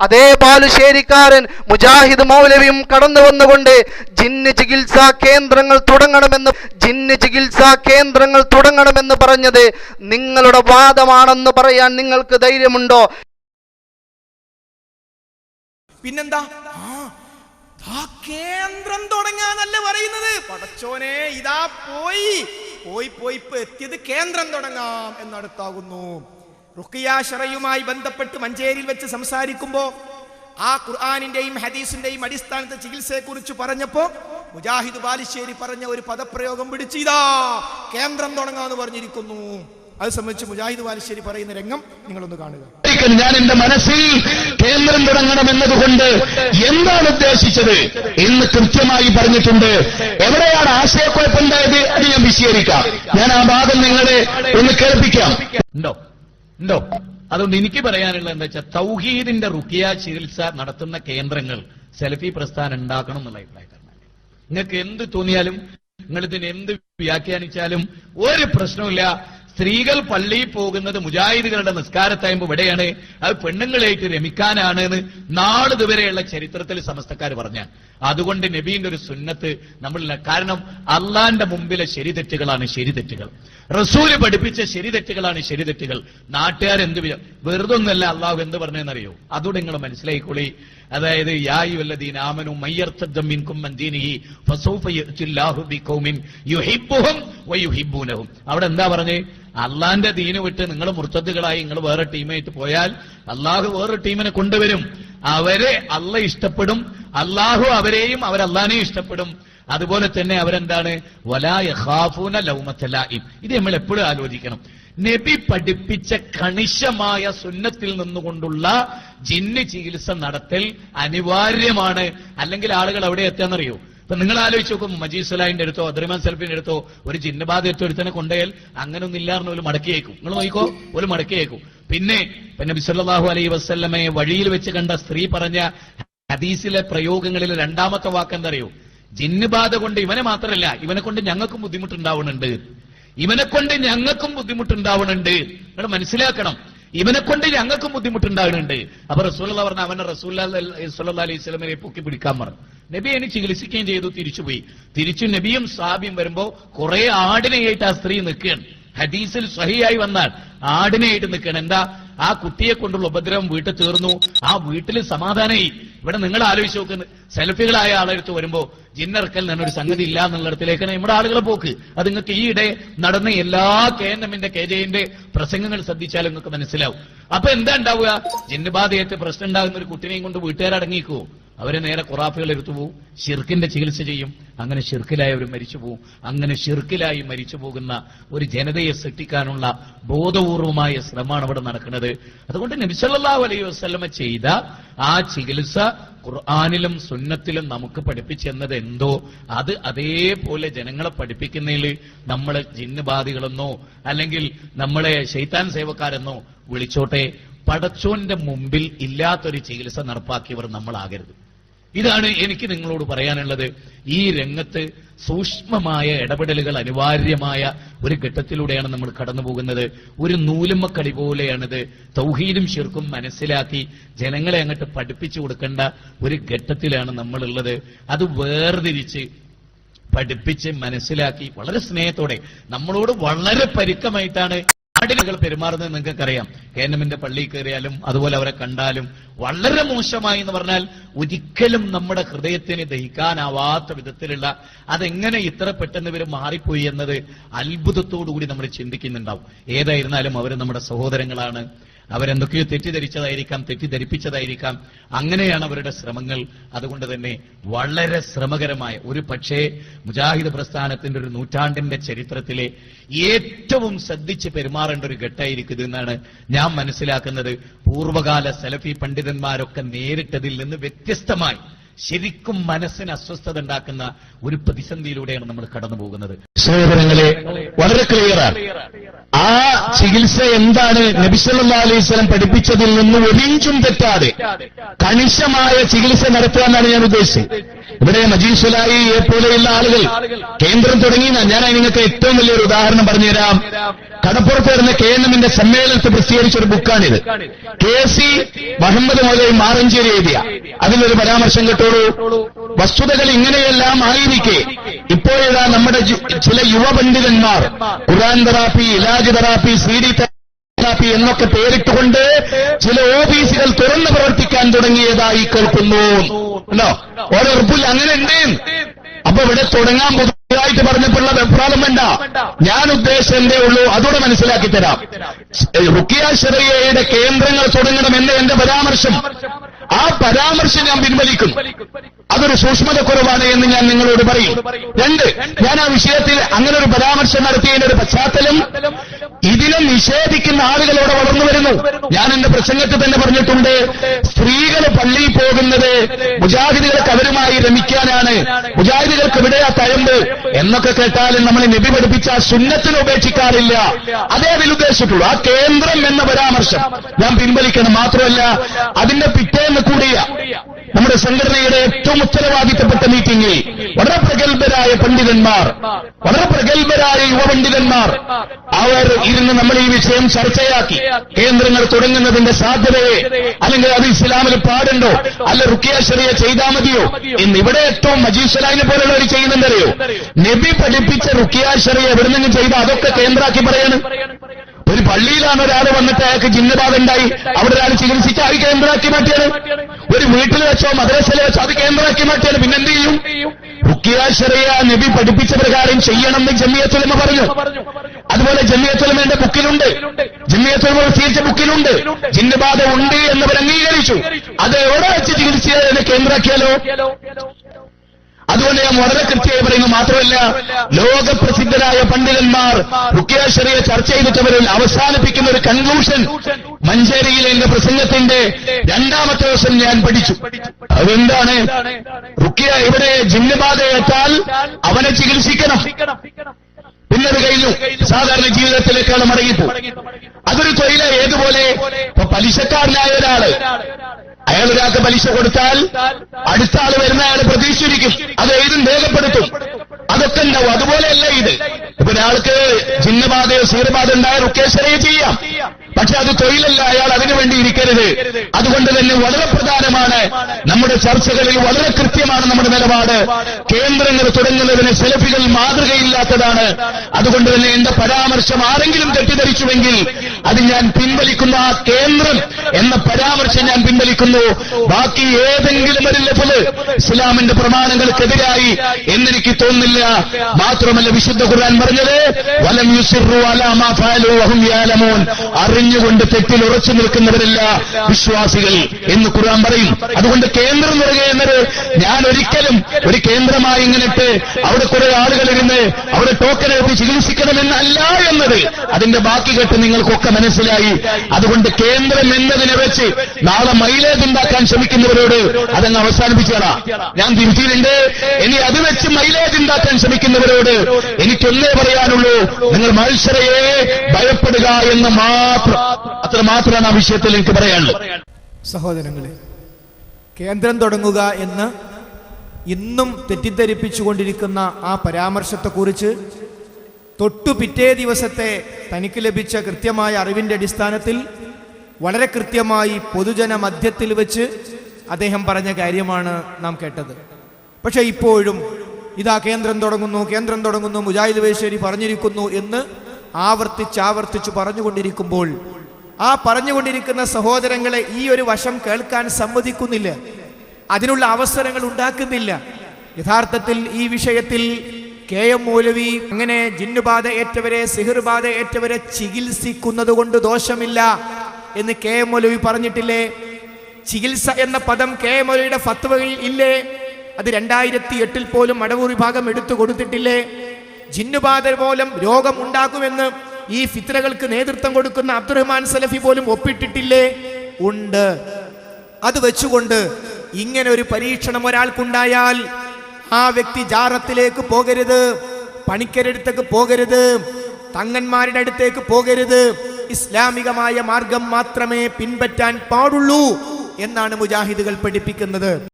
അതേ ബാലുശ്ശേരിക്കാരൻ മുജാഹിദ് മൗലവിയും കടന്നു വന്നുകൊണ്ട് ജിന്ന് ചികിത്സാ കേന്ദ്രങ്ങൾ തുടങ്ങണമെന്ന് ജിന്ന് ചികിത്സാ കേന്ദ്രങ്ങൾ തുടങ്ങണമെന്ന് പറഞ്ഞത് നിങ്ങളുടെ വാദമാണെന്ന് പറയാൻ നിങ്ങൾക്ക് ധൈര്യമുണ്ടോ? പിന്നെന്താ? ആ കേന്ദ്രം തുടങ്ങാന്നല്ല പറയുന്നത്. പടച്ചോനെ ഇതാ പോയി. പോയി പോയി ഇപ്പൊ എത്തിയത് കേന്ദ്രം തുടങ്ങാം എന്നടുത്താകുന്നു റുക്കിയ ഷറയുമായി ബന്ധപ്പെട്ട് മഞ്ചേരിയിൽ വെച്ച് സംസാരിക്കുമ്പോൾ ആ ഖുർആാനിന്റെയും ഹദീസിന്റെയും അടിസ്ഥാനത്തെ ചികിത്സയെക്കുറിച്ച് പറഞ്ഞപ്പോ മുജാഹിദ് ബാലിശ്ശേരി പറഞ്ഞ ഒരു പദപ്രയോഗം പിടിച്ചിതാ. കേന്ദ്രം തുടങ്ങാന്ന് പറഞ്ഞിരിക്കുന്നു. അത് സംബന്ധിച്ച് മുജാഹിദ് ബാലിശ്ശേരി പറയുന്ന രംഗം നിങ്ങളൊന്ന് കാണുക. ഞാൻ എന്റെ മനസ്സിൽ കേന്ദ്രം തുടങ്ങണം എന്നതുകൊണ്ട് എന്താണ് ഉദ്ദേശിച്ചത് എന്ന് കൃത്യമായി പറഞ്ഞിട്ടുണ്ട്. എവിടെയാണ് ആശയക്കുഴപ്പമുണ്ടായത് അത് ഞാൻ വിശീകരിക്കാം ഞാൻ ആ ഭാഗം നിങ്ങളെ ഒന്ന് കേൾപ്പിക്കാം. ഉണ്ടോ? ഉണ്ടോ? അതുകൊണ്ട് എനിക്ക് പറയാനുള്ളത് എന്താ വെച്ചാൽ തൗഹീദിന്റെ റുക്കിയ ചികിത്സ നടത്തുന്ന കേന്ദ്രങ്ങൾ സെൽഫി പ്രസ്ഥാനം ഉണ്ടാക്കണം എന്നുള്ള അഭിപ്രായക്കാരനാണ് നിങ്ങൾക്ക് എന്ത് തോന്നിയാലും നിങ്ങൾ ഇതിന് എന്ത് വ്യാഖ്യാനിച്ചാലും ഒരു പ്രശ്നമില്ല സ്ത്രീകൾ പള്ളിയിൽ പോകുന്നത് മുജാഹിദുകളുടെ നിസ്കാരത്തായ്മ ഇവിടെയാണ്. അത് പെണ്ണുങ്ങളായിട്ട് രമിക്കാനാണ് എന്ന് നാളിതുവരെയുള്ള ചരിത്രത്തിൽ സമസ്തക്കാർ പറഞ്ഞ. അതുകൊണ്ട് നബീന്റെ ഒരു സുന്നത്ത് നമ്മൾ കാരണം അള്ളാന്റെ മുമ്പിലെ ശരി തെറ്റുകളാണ് ശരി തെറ്റുകൾ റസൂൽ പഠിപ്പിച്ച ശരിതെറ്റുകളാണ് ശരിതെറ്റുകൾ. നാട്ടുകാരെന്ത് വിചാ- വെറുതെ ഒന്നല്ല അള്ളാഹു എന്ത് പറഞ്ഞെന്നറിയോ അതുകൂടെ നിങ്ങൾ മനസ്സിലായിക്കോളി അതായത് അവിടെ എന്താ പറഞ്ഞ്? അള്ളാന്റെ ദീന് വിട്ട് നിങ്ങൾ മുർത്തദ്ദുകളായി നിങ്ങൾ വേറെ ടീമായിട്ട് പോയാൽ അള്ളാഹു വേറെ ടീമിനെ കൊണ്ടുവരും. അവരെ അല്ല ഇഷ്ടപ്പെടും. അള്ളാഹു അവരെയും അവരല്ലാനെയും ഇഷ്ടപ്പെടും. അതുപോലെ തന്നെ അവരെന്താണ്? വലായ ഹാഫൂന ലൗമത്തലായിം ഇത് നമ്മൾ എപ്പോഴും ആലോചിക്കണം. നബി പഠിപ്പിച്ച കണിശമായ സുന്നത്തിൽ നിന്നുകൊണ്ടുള്ള ജിന്ന് ചികിത്സ നടത്തൽ അനിവാര്യമാണ്. അല്ലെങ്കിൽ ആളുകൾ അവിടെ എത്താന്നറിയോ ഇപ്പൊ നിങ്ങൾ ആലോചിച്ച് നോക്കും മജീസുലായിന്റെ അടുത്തോ അദ്രിമാൻ സെൽഫിന്റെ അടുത്തോ ഒരു ജിന്നബാധ എടുത്തോ ഒരുത്തനെ കൊണ്ടുപോയാൽ അങ്ങനെ ഒന്നും ഇല്ലാറിന് ഒരു മടക്കിയേക്കും നിങ്ങൾ നോക്കിക്കോ ഒരു മടക്കിയേക്കും പിന്നെ നബി സല്ലല്ലാഹു അലൈഹി വസല്ലമയെ വഴിയിൽ വെച്ച് കണ്ട സ്ത്രീ പറഞ്ഞ ഹദീസിലെ പ്രയോഗങ്ങളിൽ രണ്ടാമത്തെ വാക്ക് എന്തറിയോ ജിന്നുബാധ കൊണ്ട് ഇവനെ മാത്രമല്ല ഇവനെ കൊണ്ട് ഞങ്ങൾക്കും ബുദ്ധിമുട്ടുണ്ടാവുന്നുണ്ട്. ഇവനെ കൊണ്ട് ഞങ്ങൾക്കും ബുദ്ധിമുട്ടുണ്ടാവുന്നുണ്ട്. നിങ്ങൾ മനസ്സിലാക്കണം ഇവനെ കൊണ്ട് ഞങ്ങൾക്കും ബുദ്ധിമുട്ടുണ്ടാകുന്നുണ്ട് അപ്പൊ റസൂൽ പറഞ്ഞ അവനെ റസൂൽ സല്ലാ അലൈഹി സ്വലമിനെ പൊക്കി പിടിക്കാൻ പറഞ്ഞു. നബി എന്നെ ചികിത്സിക്കുകയും ചെയ്തു തിരിച്ചുപോയി. തിരിച്ചു നബിയും സാബിയും വരുമ്പോ കുറെ ആടിനെയായിട്ട് ആ സ്ത്രീ നിൽക്കുകയാണ്. ഹദീസിൽ സഹിയായി വന്നാൽ ആടിനെയായിട്ട് നിൽക്കണം എന്താ? ആ കുട്ടിയെ കൊണ്ടുള്ള ഉപദ്രവം വീട്ടിൽ തീർന്നു. ആ വീട്ടിൽ സമാധാനമായി ഇവിടെ നിങ്ങൾ ആലോചിച്ച് നോക്കുന്നത് സെൽഫികളായ ആളെടുത്ത് വരുമ്പോ ജിന്നർക്കൽ എന്നൊരു സംഗതി ഇല്ല എന്നുള്ളിടത്തിലേക്കാണ് നമ്മുടെ ആളുകളെ പോക്ക്. അത് നിങ്ങൾക്ക് ഈയിടെ നടന്ന എല്ലാ കെ എൻ എമ്മിന്റെ കെ ജെന്റെ പ്രസംഗങ്ങൾ ശ്രദ്ധിച്ചാൽ നിങ്ങൾക്ക് മനസ്സിലാവും. അപ്പൊ എന്താ ഉണ്ടാവുക? ജിന്നുബാധയേറ്റ് പ്രശ്നം ഉണ്ടാകുന്ന ഒരു കുട്ടിനെയും കൊണ്ട് വീട്ടുകാരടങ്ങിക്കുവോ അവരെ നേരെ ഖുറാഫുകൾ എടുത്തു പോവും ഷിർക്കിന്റെ ചികിത്സ ചെയ്യും. അങ്ങനെ ഷിർക്കിലായി അവർ മരിച്ചു പോകും അങ്ങനെ ഷിർക്കിലായി മരിച്ചു പോകുന്ന ഒരു ജനതയെ സൃഷ്ടിക്കാനുള്ള ബോധപൂർവമായ ശ്രമമാണ് അവിടെ നടക്കുന്നത്. അതുകൊണ്ട് നബിസല്ലാഹു അലൈഹി വസ്ലമ ചെയ്ത ആ ചികിത്സ ഖുർആാനിലും സുന്നത്തിലും നമുക്ക് പഠിപ്പിച്ചെന്നത് എന്തോ? അത് അതേപോലെ ജനങ്ങളെ പഠിപ്പിക്കുന്നതിൽ നമ്മളെ ജിന്നുബാധികളെന്നോ അല്ലെങ്കിൽ നമ്മളെ ശൈത്താൻ സേവക്കാരെന്നോ വിളിച്ചോട്ടെ. പടച്ചോന്റെ മുമ്പിൽ ഇല്ലാത്തൊരു ചികിത്സ നടപ്പാക്കിയവർ നമ്മളാകരുത്. ഇതാണ് എനിക്ക് നിങ്ങളോട് പറയാനുള്ളത്. ഈ രംഗത്ത് സൂക്ഷ്മമായ ഇടപെടലുകൾ അനിവാര്യമായ ഒരു ഘട്ടത്തിലൂടെയാണ് നമ്മൾ കടന്നു പോകുന്നത്. ഒരു നൂലുമ്മക്കടി പോലെയാണിത്. തൗഹീദും ശിർക്കും മനസ്സിലാക്കി ജനങ്ങളെ അങ്ങോട്ട് പഠിപ്പിച്ചു കൊടുക്കേണ്ട ഒരു ഘട്ടത്തിലാണ് നമ്മളുള്ളത്. അത് വേർതിരിച്ച് പഠിപ്പിച്ച് മനസ്സിലാക്കി വളരെ സ്നേഹത്തോടെ നമ്മളോട് വളരെ പരുക്കമായിട്ടാണ് ആടിനുകൾ പെരുമാറുന്നത് നിങ്ങൾക്കറിയാം. കേനമിന്റെ പള്ളിയിൽ കയറിയാലും അതുപോലെ അവരെ കണ്ടാലും വളരെ മോശമായി എന്ന് പറഞ്ഞാൽ ഒരിക്കലും നമ്മുടെ ഹൃദയത്തിന് ദഹിക്കാനാവാത്ത വിധത്തിലുള്ള അതെങ്ങനെ ഇത്ര പെട്ടെന്ന് ഇവർ മാറിപ്പോയി എന്നത് അത്ഭുതത്തോടുകൂടി നമ്മൾ ചിന്തിക്കുന്നുണ്ടാവും. ഏതായിരുന്നാലും അവർ നമ്മുടെ സഹോദരങ്ങളാണ്. അവരെന്തൊക്കെയോ തെറ്റിദ്ധരിച്ചതായിരിക്കാം തെറ്റിദ്ധരിപ്പിച്ചതായിരിക്കാം. അങ്ങനെയാണ് അവരുടെ ശ്രമങ്ങൾ. അതുകൊണ്ട് തന്നെ വളരെ ശ്രമകരമായ ഒരു പക്ഷേ മുജാഹിദ് പ്രസ്ഥാനത്തിന്റെ ഒരു നൂറ്റാണ്ടിന്റെ ചരിത്രത്തിലെ ഏറ്റവും ശ്രദ്ധിച്ച് പെരുമാറേണ്ട ഒരു ഘട്ടമായിരിക്കും ഇതെന്നാണ് ഞാൻ മനസ്സിലാക്കുന്നത്. പൂർവകാല സലഫി പണ്ഡിതന്മാരൊക്കെ നേരിട്ടതിൽ നിന്ന് വ്യത്യസ്തമായി ശരിക്കും മനസ്സിന് അസ്വസ്ഥത ഉണ്ടാക്കുന്ന ഒരു പ്രതിസന്ധിയിലൂടെയാണ് നമ്മൾ കടന്നു പോകുന്നത്. സഹോദരങ്ങളെ വളരെ ക്ലിയറാണ് ആ. ചികിത്സ എന്താണ് നബിസല്ലാ അലൈഹി സ്വലം പഠിപ്പിച്ചതിൽ നിന്ന് ഒരിഞ്ചും തെറ്റാതെ കണിശമായ ചികിത്സ നടത്തുക എന്നാണ് ഞാൻ ഉദ്ദേശിച്ചത്. ഇവിടെ മജീഷലായി പോലെയുള്ള ആളുകൾ കേന്ദ്രം തുടങ്ങി ഞാൻ നിങ്ങൾക്ക് ഏറ്റവും വലിയൊരു ഉദാഹരണം പറഞ്ഞുതരാം. കടപ്പുറത്ത് വരുന്ന കെ എൻ എമ്മിന്റെ സമ്മേളനത്തിൽ പ്രസിദ്ധീകരിച്ച ഒരു ബുക്കാണിത്. കെ സി മുഹമ്മദ് മൗലൈ മാറഞ്ചേരി എഴുതിയ. അതിലൊരു പരാമർശം കേട്ടോളൂ വസ്തുതകൾ ഇങ്ങനെയെല്ലാം ആയിരിക്കെ. ഇപ്പോഴേതാ നമ്മുടെ ചില യുവപണ്ഡിതന്മാർ ഖുറാൻ തെറാപ്പി ഇലാജ് തെറാപ്പി സി ഡി തെറാപ്പി എന്നൊക്കെ പേരിട്ടുകൊണ്ട് ചില ഓഫീസുകൾ തുറന്നു പ്രവർത്തിക്കാൻ തുടങ്ങിയതായി കേൾക്കുന്നു. അല്ലോ ഓരോ ഉറപ്പില്ല അങ്ങനെ ഉണ്ട്. അപ്പൊ ഇവിടെ തുടങ്ങാൻ പുതുതായിട്ട് പറഞ്ഞപ്പോഴുള്ള വെപ്രാളം വേണ്ട. ഞാൻ ഉദ്ദേശം എന്തേ ഉള്ളൂ? അതോടെ മനസ്സിലാക്കി തരാം. റുക്കിയ ഷെറിയയുടെ കേന്ദ്രങ്ങൾ തുടങ്ങണമെന്ന് എന്റെ പരാമർശം. ആ പരാമർശം ഞാൻ പിൻവലിക്കും. അതൊരു സൂക്ഷ്മതക്കുറവാണ് എന്ന് ഞാൻ നിങ്ങളോട് പറയും. രണ്ട് ഞാൻ ആ വിഷയത്തിൽ അങ്ങനെ ഒരു പരാമർശം നടത്തിയതിന്റെ ഒരു പശ്ചാത്തലം ഇതിനെ നിഷേധിക്കുന്ന ആളുകളോട് വളർന്നു വരുന്നു. ഞാൻ എന്റെ പ്രസംഗത്തിൽ തന്നെ പറഞ്ഞിട്ടുണ്ട് സ്ത്രീകൾ പള്ളിയിൽ പോകുന്നത് മുജാഹിദികൾക്ക് അവരുമായി രമിക്കാനാണ്. മുജാഹിദികൾക്ക് ഇവിടെയാ തഴമ്പ്? എന്നൊക്കെ കേട്ടാലും നമ്മൾ നബി പഠിപ്പിച്ച ആ സുന്നത്തിനെ ഉപേക്ഷിക്കാറില്ല. അതേ അതിൽ ഉദ്ദേശിച്ചിട്ടുള്ളൂ. ആ കേന്ദ്രം എന്ന പരാമർശം ഞാൻ പിൻവലിക്കണം. മാത്രമല്ല അതിന്റെ പിറ്റേന്ന് കൂടിയ നമ്മുടെ സംഘടനയുടെ ഏറ്റവും ഉത്തരവാദിത്തപ്പെട്ട മീറ്റിംഗിൽ വളരെ പ്രഗത്ഭരായ പണ്ഡിതന്മാർ വളരെ പ്രഗത്ഭരായ യുവപണ്ഡിതന്മാർ അവർ ഇരുന്ന് നമ്മൾ ഈ വിഷയം ചർച്ചയാക്കി. കേന്ദ്രങ്ങൾ തുടങ്ങുന്നതിന്റെ സാധ്യതയെ അല്ലെങ്കിൽ അത് ഇസ്ലാമിൽ പാടുണ്ടോ അല്ല റുക്കിയ ഷെറിയ ചെയ്താൽ മതിയോ ഇന്ന് ഇവിടെ ഏറ്റവും മജീസ്വലായിനെ പോലുള്ളവർ ചെയ്യുന്നുണ്ടറിയോ നബി പഠിപ്പിച്ച റുക്കിയ എവിടെ നിന്ന് ചെയ്ത അതൊക്കെ കേന്ദ്രാക്കി പറയാണ്. പള്ളിയിലാണ് ഒരാൾ വന്നിട്ട് അയാൾക്ക് ജിന്നബാധ ഉണ്ടായി. അവിടെ ഒരാൾ ചികിത്സിച്ച് അത് കേന്ദ്രമാക്കി മാറ്റിയാണ്. ഒരു വീട്ടിൽ വെച്ചോ മദ്രസയിൽ വെച്ചോ അത് കേന്ദ്രമാക്കി മാറ്റിയാണ്. പിന്നെ എന്ത് ചെയ്യും? ബുക്കിയാശ്രയ നബി പഠിപ്പിച്ച പ്രകാരം ചെയ്യണം എന്ന് ജമിയത്തുലമ പറഞ്ഞു. അതുപോലെ ജമിയത്തുലമയുടെ ബുക്കിലുണ്ട്. ജമിയത്തുലമ സ്വീകരിച്ച ബുക്കിലുണ്ട്. ജിന്നബാധ ഉണ്ട് എന്നവർ അംഗീകരിച്ചു. അത് എവിടെ വെച്ച് ചികിത്സയെ കേന്ദ്രാക്കിയാലോ അതുകൊണ്ട് ഞാൻ വളരെ കൃത്യമായി പറയുന്നു. മാത്രമല്ല ലോകപ്രസിദ്ധരായ പണ്ഡിതന്മാർ റുക്കിയാശ്വറിയെ ചർച്ച ചെയ്തിട്ടവരിൽ അവസാനിപ്പിക്കുന്ന ഒരു കൺക്ലൂഷൻ മഞ്ചേരിയിലെ എന്റെ പ്രസംഗത്തിന്റെ രണ്ടാമത്തെ ദിവസം ഞാൻ പഠിച്ചു. അതെന്താണ്? റുക്കിയ ഇവിടെ ജിന്നബാധയേറ്റാൽ അവനെ ചികിത്സിക്കണം. പിന്നത് കഴിഞ്ഞു. സാധാരണ ജീവിതത്തിലേക്കാണ് മടങ്ങിപ്പോ അതൊരു തൊഴില. ഏതുപോലെ? പലിശക്കാരനായ ഒരാൾ. അയാൾ ഒരാൾക്ക് പലിശ കൊടുത്താൽ അടുത്ത ആൾ വരുന്ന അയാൾ പ്രതീക്ഷിച്ചിരിക്കും. അത് എഴുതും രേഖപ്പെടുത്തും. അതൊക്കെ ഉണ്ടാവും. അതുപോലെയല്ല ഇത്. ഇപ്പൊ ഒരാൾക്ക് ചിഹ്നബാധയോ സീറബാധ ഉണ്ടായാൽ റുക്കേശ്വരയെ ചെയ്യാം. പക്ഷെ അത് തൊഴിലല്ല അയാൾ അതിനു വേണ്ടി ഇരിക്കരുത്. അതുകൊണ്ട് തന്നെ വളരെ പ്രധാനമാണ് നമ്മുടെ ചർച്ചകളിൽ വളരെ കൃത്യമാണ് നമ്മുടെ നിലപാട്. കേന്ദ്രങ്ങൾ തുടങ്ങുന്നതിന് സെലഫികൾ മാതൃകയില്ലാത്തതാണ്. അതുകൊണ്ട് തന്നെ എന്റെ പരാമർശം ആരെങ്കിലും തെറ്റിദ്ധരിച്ചുവെങ്കിൽ അത് ഞാൻ പിൻവലിക്കുന്ന ആ കേന്ദ്രം എന്ന പരാമർശം ഞാൻ പിൻവലിക്കുന്നു. ബാക്കി ഏതെങ്കിലും ഒരു ലെവൽ ഇസ്ലാമിന്റെ പ്രമാണങ്ങൾക്കെതിരായി എന്നെനിക്ക് തോന്നുന്നില്ല മാത്രമല്ല വിശുദ്ധ ഖുർആൻ പറഞ്ഞത് വലം യുസിറു അലാ മാ ഫഅലു വഹും യഅലമൂൻ അറിഞ്ഞുകൊണ്ട് തെറ്റിൽ ഉറച്ചു നിൽക്കുന്നവരല്ല വിശ്വാസികൾ എന്ന് ഖുർആൻ പറയും. അതുകൊണ്ട് കേന്ദ്രം നിറയുക എന്നത് ഞാൻ ഒരിക്കലും ഒരു കേന്ദ്രമായി ഇങ്ങനെ ഇട്ട് അവിടെ കുറെ ആളുകൾ ഇരുന്ന് അവിടെ ടോക്കൺ എഴുതി ചികിത്സിക്കണമെന്നല്ല എന്നത്. അതിന്റെ ബാക്കി കെട്ട് നിങ്ങൾക്കൊക്കെ മനസ്സിലായി. അതുകൊണ്ട് കേന്ദ്രം എന്നതിനെ വെച്ച് നാളെ മൈലേജ് ഉണ്ടാക്കാൻ ശ്രമിക്കുന്നവരോട് അതങ്ങ് അവസാനിപ്പിച്ചേടാ ഞാൻ തിരുത്തിയിട്ടുണ്ട്. ഇനി അത് വെച്ച് മൈലേജ് ഉണ്ടാക്കാൻ ശ്രമിക്കുന്നവരോട് എനിക്കൊന്നേ പറയാനുള്ളൂ. നിങ്ങൾ മത്സരയെ ഭയപ്പെടുക എന്ന് മാത്രം അത്ര മാത്രമാണ് ആ വിഷയത്തിൽ എനിക്ക് പറയാനുള്ളത്. സഹോദരങ്ങളെ കേന്ദ്രം തുടങ്ങുക എന്ന് ഇന്നും തെറ്റിദ്ധരിപ്പിച്ചുകൊണ്ടിരിക്കുന്ന ആ പരാമർശത്തെക്കുറിച്ച് തൊട്ടു പിറ്റേ ദിവസത്തെ തനിക്ക് ലഭിച്ച കൃത്യമായ അറിവിന്റെ അടിസ്ഥാനത്തിൽ വളരെ കൃത്യമായി പൊതുജന മധ്യത്തിൽ വെച്ച് അദ്ദേഹം പറഞ്ഞ കാര്യമാണ് നാം കേട്ടത്. പക്ഷേ ഇപ്പോഴും ഇതാ കേന്ദ്രം തുടങ്ങുന്നു കേന്ദ്രം തുടങ്ങുന്നു മുജാഹിദ് വേശ്ശേരി പറഞ്ഞിരിക്കുന്നു എന്ന് ആവർത്തിച്ചാവർത്തിച്ചു പറഞ്ഞുകൊണ്ടിരിക്കുമ്പോൾ ആ പറഞ്ഞുകൊണ്ടിരിക്കുന്ന സഹോദരങ്ങളെ ഈ ഒരു വശം കേൾക്കാൻ സമ്മതിക്കുന്നില്ല. അതിനുള്ള അവസരങ്ങൾ ഉണ്ടാക്കുന്നില്ല. യഥാർത്ഥത്തിൽ ഈ വിഷയത്തിൽ കെ എം മൗലവി അങ്ങനെ ജിന്നുബാധ ഏറ്റവരെ സിഹിർബാധ ഏറ്റവരെ ചികിത്സിക്കുന്നത് കൊണ്ട് ദോഷമില്ല എന്ന് കെ എം മൗലവി പറഞ്ഞിട്ടില്ലേ? ചികിത്സ എന്ന പദം കെ എം മൗലവിയുടെ ഫത്വയിൽ ഇല്ലേ? അത് രണ്ടായിരത്തി എട്ടിൽ പോലും മടവൂർ വിഭാഗം എടുത്തു കൊടുത്തിട്ടില്ലേ? ജിന്നുബാധ മൂലം രോഗം ഉണ്ടാകുമെന്ന് ഈ ഫിത്രകൾക്ക് നേതൃത്വം കൊടുക്കുന്ന അബ്ദുറഹ്മാൻ സലഫി പോലും ഒപ്പിട്ടിട്ടില്ലേ? ഉണ്ട്. അത് വെച്ചുകൊണ്ട് ഇങ്ങനെ ഒരു പരീക്ഷണം ഒരാൾക്കുണ്ടായാൽ ആ വ്യക്തി ജാറത്തിലേക്ക് പോകരുത് പണിക്കരടുത്തേക്ക് പോകരുത് തങ്ങന്മാരുടെ അടുത്തേക്ക് പോകരുത്. ഇസ്ലാമികമായ മാർഗം മാത്രമേ പിൻപറ്റാൻ പാടുള്ളൂ എന്നാണ് മുജാഹിദുകൾ പഠിപ്പിക്കുന്നത്.